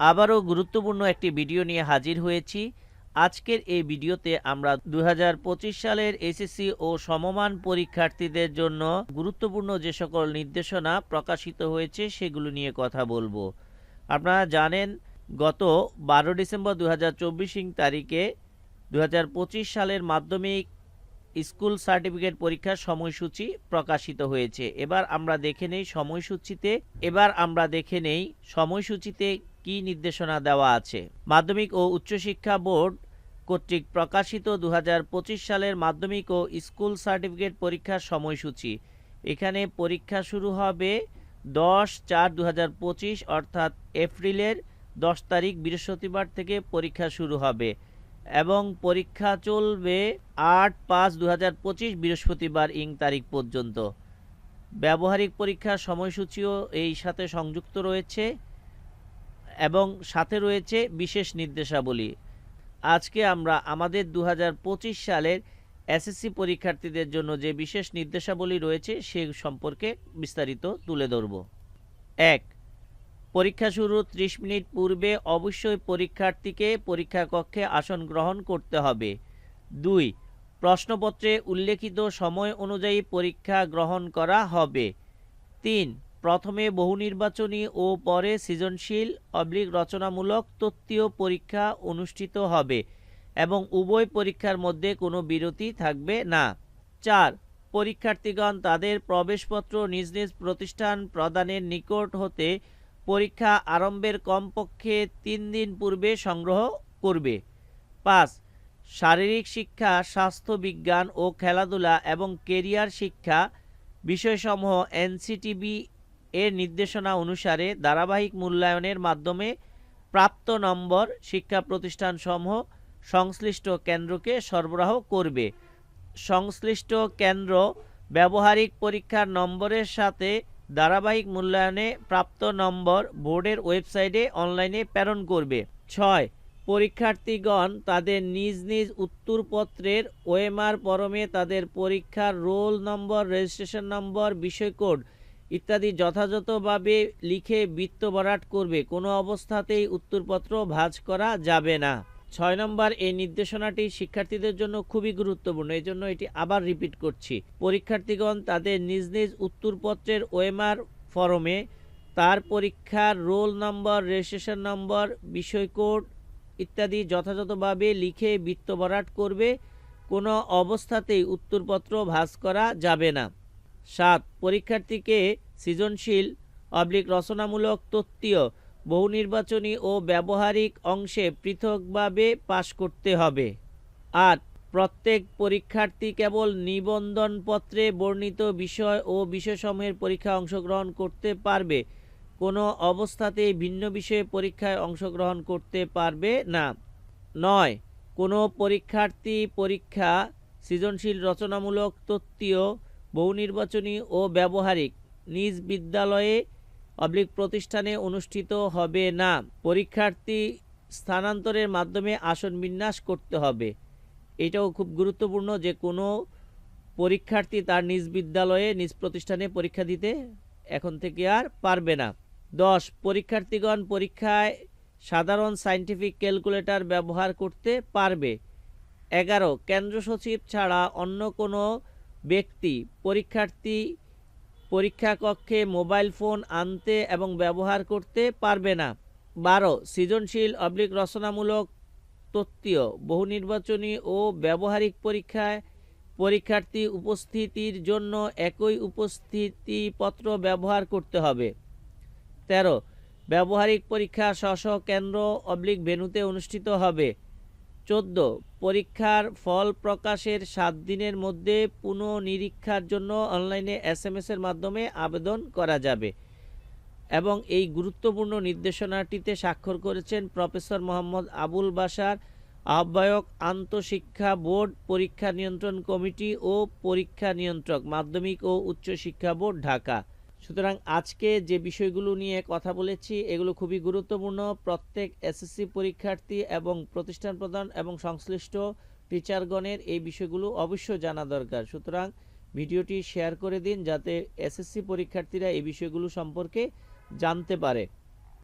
আবারও গুরুত্বপূর্ণ একটি ভিডিও নিয়ে হাজির হয়েছি। আজকের এই ভিডিওতে আমরা দু হাজার পঁচিশ সালের এসএসসি ও সমমান পরীক্ষার্থীদের জন্য গুরুত্বপূর্ণ যে সকল নির্দেশনা প্রকাশিত হয়েছে, সেগুলো নিয়ে কথা বলব। আপনারা জানেন, গত বারো ডিসেম্বর দু হাজার তারিখে দু হাজার পঁচিশ সালের মাধ্যমিক স্কুল সার্টিফিকেট পরীক্ষার সময়সূচি প্রকাশিত হয়েছে। এবার আমরা দেখে নেই সময়সূচিতে, এবার আমরা দেখে নেই সময়সূচিতে কি নির্দেশনা দেওয়া আছে? মাধ্যমিক ও উচ্চশিক্ষা বোর্ড কর্তৃক প্রকাশিত দু হাজার পঁচিশ সালের মাধ্যমিক ও স্কুল সার্টিফিকেট পরীক্ষার সময়সূচি। এখানে পরীক্ষা শুরু হবে দশ চার দু অর্থাৎ এপ্রিলের দশ তারিখ বৃহস্পতিবার থেকে পরীক্ষা শুরু হবে এবং পরীক্ষা চলবে আট পাঁচ দু বৃহস্পতিবার ইং তারিখ পর্যন্ত। ব্যবহারিক পরীক্ষার সময়সূচিও এই সাথে সংযুক্ত রয়েছে। এবং সাথে রয়েছে বিশেষ নির্দেশাবলী। আজকে আমরা আমাদের দু হাজার পঁচিশ সালের এসএসসি পরীক্ষার্থীদের জন্য যে বিশেষ নির্দেশাবলী রয়েছে সে সম্পর্কে বিস্তারিত তুলে ধরব। এক, পরীক্ষা শুরু ৩০ মিনিট পূর্বে অবশ্যই পরীক্ষার্থীকে পরীক্ষা কক্ষে আসন গ্রহণ করতে হবে। দুই, প্রশ্নপত্রে উল্লেখিত সময় অনুযায়ী পরীক্ষা গ্রহণ করা হবে। তিন প্রথমে বহু নির্বাচনী ও পরে সৃজনশীল, অবলিক রচনামূলক তত্ত্বীয় পরীক্ষা অনুষ্ঠিত হবে এবং উভয় পরীক্ষার মধ্যে কোনো বিরতি থাকবে না। চার, পরীক্ষার্থীগণ তাদের প্রবেশপত্র নিজ নিজ প্রতিষ্ঠান প্রদানের নিকট হতে পরীক্ষা আরম্ভের কমপক্ষে তিন দিন পূর্বে সংগ্রহ করবে। পাঁচ, শারীরিক শিক্ষা, স্বাস্থ্য বিজ্ঞান ও খেলাধুলা এবং কেরিয়ার শিক্ষা বিষয়সমূহ এনসিটিবি এর নির্দেশনা অনুসারে ধারাবাহিক মূল্যায়নের মাধ্যমে প্রাপ্ত নম্বর, শিক্ষা প্রতিষ্ঠানসমূহ সংশ্লিষ্ট কেন্দ্রকে সরবরাহ করবে। সংশ্লিষ্ট কেন্দ্র ব্যবহারিক পরীক্ষার নম্বরের সাথে ধারাবাহিক মূল্যায়নে প্রাপ্ত নম্বর বোর্ডের ওয়েবসাইটে অনলাইনে প্রেরণ করবে। ছয়, পরীক্ষার্থীগণ তাদের নিজ নিজ উত্তরপত্রের ওএমআর পরমে তাদের পরীক্ষার রোল নম্বর, রেজিস্ট্রেশন নম্বর বিষয় কোড ইত্যাদি যথাযথভাবে লিখে বৃত্ত ভরাট করবে। কোনো অবস্থাতেই উত্তরপত্র ভাঁজ করা যাবে না। ছয় নম্বর, এই নির্দেশনাটি শিক্ষার্থীদের জন্য খুবই গুরুত্বপূর্ণ। এই জন্য এটি আবার রিপিট করছি। পরীক্ষার্থীগণ তাদের নিজ নিজ উত্তরপত্রের ওএমআর ফরমে তার পরীক্ষার রোল নম্বর, রেজিস্ট্রেশন নম্বর, বিষয় কোড ইত্যাদি যথাযথভাবে লিখে বৃত্ত ভরাট করবে। কোনো অবস্থাতেই উত্তরপত্র ভাঁজ করা যাবে না। সাত, পরীক্ষার্থীকে সৃজনশীল, অবলিক রচনামূলক, তত্ত্বীয় বহু নির্বাচনী ও ব্যবহারিক অংশে পৃথকভাবে পাশ করতে হবে। আট, প্রত্যেক পরীক্ষার্থী কেবল নিবন্ধনপত্রে বর্ণিত বিষয় ও বিষয়সমূহের পরীক্ষা অংশগ্রহণ করতে পারবে। কোনো অবস্থাতেই ভিন্ন বিষয়ে পরীক্ষায় অংশগ্রহণ করতে পারবে না। নয়, কোনো পরীক্ষার্থী পরীক্ষা সৃজনশীল, রচনামূলক, তত্ত্বীয় বহু নির্বাচনী ও ব্যবহারিক নিজ বিদ্যালয়ে অবলিক প্রতিষ্ঠানে অনুষ্ঠিত হবে না। পরীক্ষার্থী স্থানান্তরের মাধ্যমে আসন বিন্যাস করতে হবে। এটাও খুব গুরুত্বপূর্ণ যে কোনো পরীক্ষার্থী তার নিজ বিদ্যালয়ে, নিজ প্রতিষ্ঠানে পরীক্ষা দিতে এখন থেকে আর পারবে না। দশ, পরীক্ষার্থীগণ পরীক্ষায় সাধারণ সায়েন্টিফিক ক্যালকুলেটর ব্যবহার করতে পারবে। এগারো কেন্দ্র সচিব ছাড়া অন্য কোনো ব্যক্তি, পরীক্ষার্থী, পরীক্ষা কক্ষে মোবাইল ফোন আনতে এবং ব্যবহার করতে পারবে না। বারো, সৃজনশীল, অবলিক, রচনামূলক, তত্ত্বীয়, বহু নির্বাচনী ও ব্যবহারিক পরীক্ষায় পরীক্ষার্থী উপস্থিতির জন্য একই উপস্থিতিপত্র ব্যবহার করতে হবে। তেরো, ব্যবহারিক পরীক্ষা স্ব কেন্দ্র, অবলিক ভেনুতে অনুষ্ঠিত হবে। চোদ্দ, পরীক্ষার ফল প্রকাশের সাত দিনের মধ্যে পুনঃনিরীক্ষার জন্য অনলাইনে এস এম এর মাধ্যমে আবেদন করা যাবে এবং এই গুরুত্বপূর্ণ নির্দেশনাটিতে স্বাক্ষর করেছেন প্রফেসর মোহাম্মদ আবুল বাসার আহ্বায়ক আন্তঃশিক্ষা বোর্ড, পরীক্ষা নিয়ন্ত্রণ কমিটি ও পরীক্ষা নিয়ন্ত্রক মাধ্যমিক ও উচ্চশিক্ষা বোর্ড, ঢাকা। সুতরাং আজকে যে বিষয়গুলো নিয়ে কথা বলেছি, এগুলো খুবই গুরুত্বপূর্ণ। প্রত্যেক এসএসসি পরীক্ষার্থী এবং প্রতিষ্ঠান প্রধান এবং সংশ্লিষ্ট টিচারগণের এই বিষয়গুলো অবশ্যই জানা দরকার। সুতরাং ভিডিওটি শেয়ার করে দিন যাতে এসএসসি পরীক্ষার্থীরা এই বিষয়গুলো সম্পর্কে জানতে পারে।